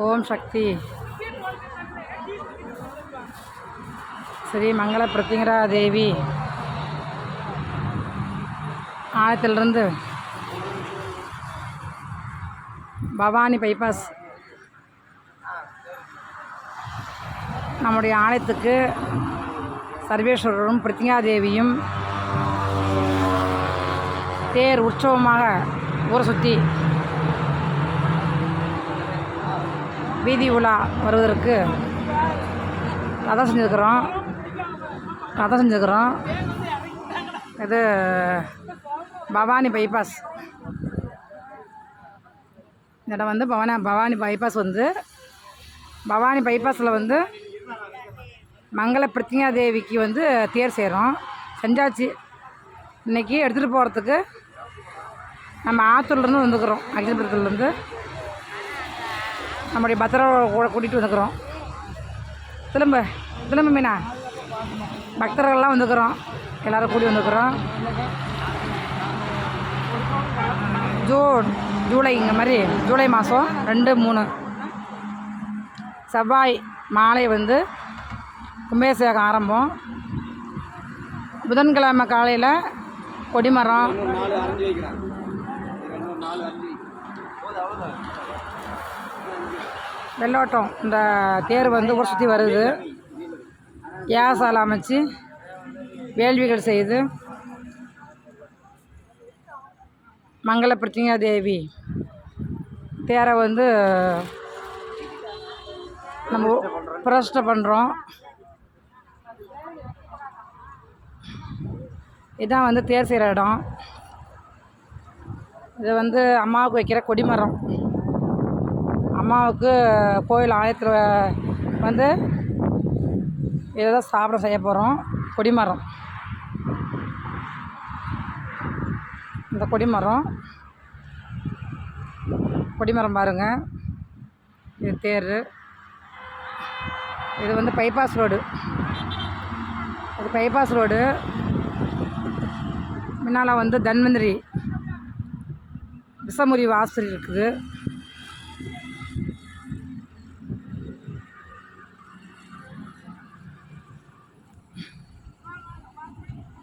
ஓம் சக்தி. ஸ்ரீ மங்கள பிரத்திங்கரா தேவி ஆலயத்திலிருந்து பவானி பைபாஸ் நம்முடைய ஆலயத்துக்கு சர்வேஸ்வரரும் பிரத்திங்கா தேவியும் தேர் உற்சவமாக ஊரை சுற்றி வீதி உலா வருவதற்கு ரதம் செஞ்சுருக்குறோம். ரதம் செஞ்சுருக்குறோம். இது பவானி பைபாஸ் இந்த இடம் வந்து பவானி பவானி பைபாஸ் வந்து பவானி பைபாஸில் வந்து மங்கள பிரத்திங்கா தேவிக்கு வந்து தேர் சேரும் செஞ்சாச்சு. இன்றைக்கி எடுத்துகிட்டு போகிறதுக்கு நம்ம ஆத்தூர்லேருந்து வந்துக்கிறோம். அகிலபுரத்துலேருந்து நம்முடைய பத்திரம் கூட கூட்டிகிட்டு வந்துக்கிறோம். திரும்ப திரும்ப மீனா? பக்தர்கள்லாம் வந்துக்கிறோம். எல்லோரும் கூடி வந்துக்கிறோம். ஜூன் ஜூலை இந்த மாதிரி ஜூலை மாதம் ரெண்டு மூணு. செவ்வாய் மாலை வந்து கும்பேசேகம் ஆரம்பம். புதன்கிழமை காலையில் கொடிமரம். வெள்ளோட்டம். இந்த தேர் வந்து ஊர் சுற்றி வருது. யாகசாலை அமைச்சு வேள்விகள் செய்து மங்கள பிரத்திங்கா தேவி. தேரை வந்து நம்ம பிரஷ்டை பண்ணுறோம் இதான் வந்து தேர் செய்கிற இடம். இது வந்து அம்மாவுக்கு வைக்கிற கொடிமரம் அம்மாவுக்கு கோயில் ஆலயத்தில் வந்து இதை தான் சாப்பிட செய்ய போகிறோம் கொடிமரம். இந்த கொடிமரம். கொடிமரம் பாருங்கள் இது தேர். இது வந்து பைபாஸ் ரோடு இது பைபாஸ் ரோடு முன்னால் வந்து தன்வந்திரி. விஷமுறி வாசல் இருக்குது.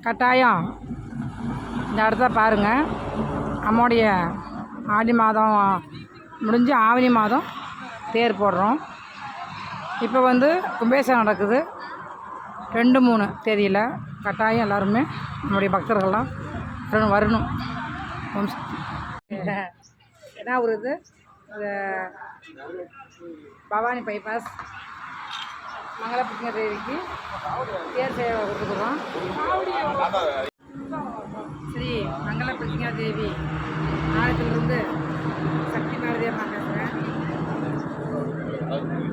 கட்டாயம். இந்த இடத்த பாருங்கள் நம்முடைய ஆடி மாதம் முடிஞ்சு ஆவணி மாதம் தேர் போடுறோம். இப்போ வந்து கும்பேசம் நடக்குது. ரெண்டு மூணு தேதியில் கட்டாயம் எல்லாருமே நம்முடைய பக்தர்கள்லாம் வரணும் வரணும். என்ன ஒரு இது பவானி பைபாஸ். மங்களப்பிங்க தேவிக்கு தேர் சேவை கொடுத்துக்கிறோம் ஸ்ரீ மங்கள தேவி. ஆலயத்திலிருந்து சக்தி பாரதி அம்மா பேசுகிறேன்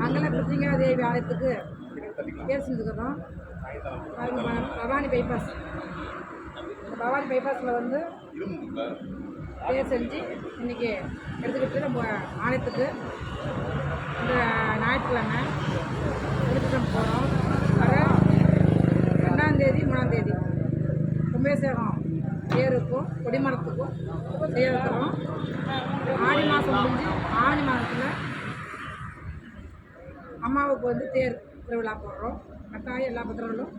மங்கள தேவி ஆலயத்துக்கு தேர் செஞ்சுக்கிறோம் பவானி பைபாஸ் இந்த பவானி பைபாஸில் வந்து பேர் செஞ்சு இன்றைக்கி எடுத்துக்கிட்டு நம்ம ஆலயத்துக்கு இந்த ஞாயிற்றுக்கிழமை எடுத்துகிட்டு போகிறோம் வர ரெண்டாந்தேதி மூணாந்தேதி கும்பேசகம் தேருக்கும் கொடிமரத்துக்கும் செய்ய இருக்கிறோம் ஆடி மாதம் முடிஞ்சு ஆடி மாதத்தில் அம்மாவுக்கு வந்து தேர் திருவிழா போடுறோம். கட்டாயம் எல்லா பத்திரங்களும்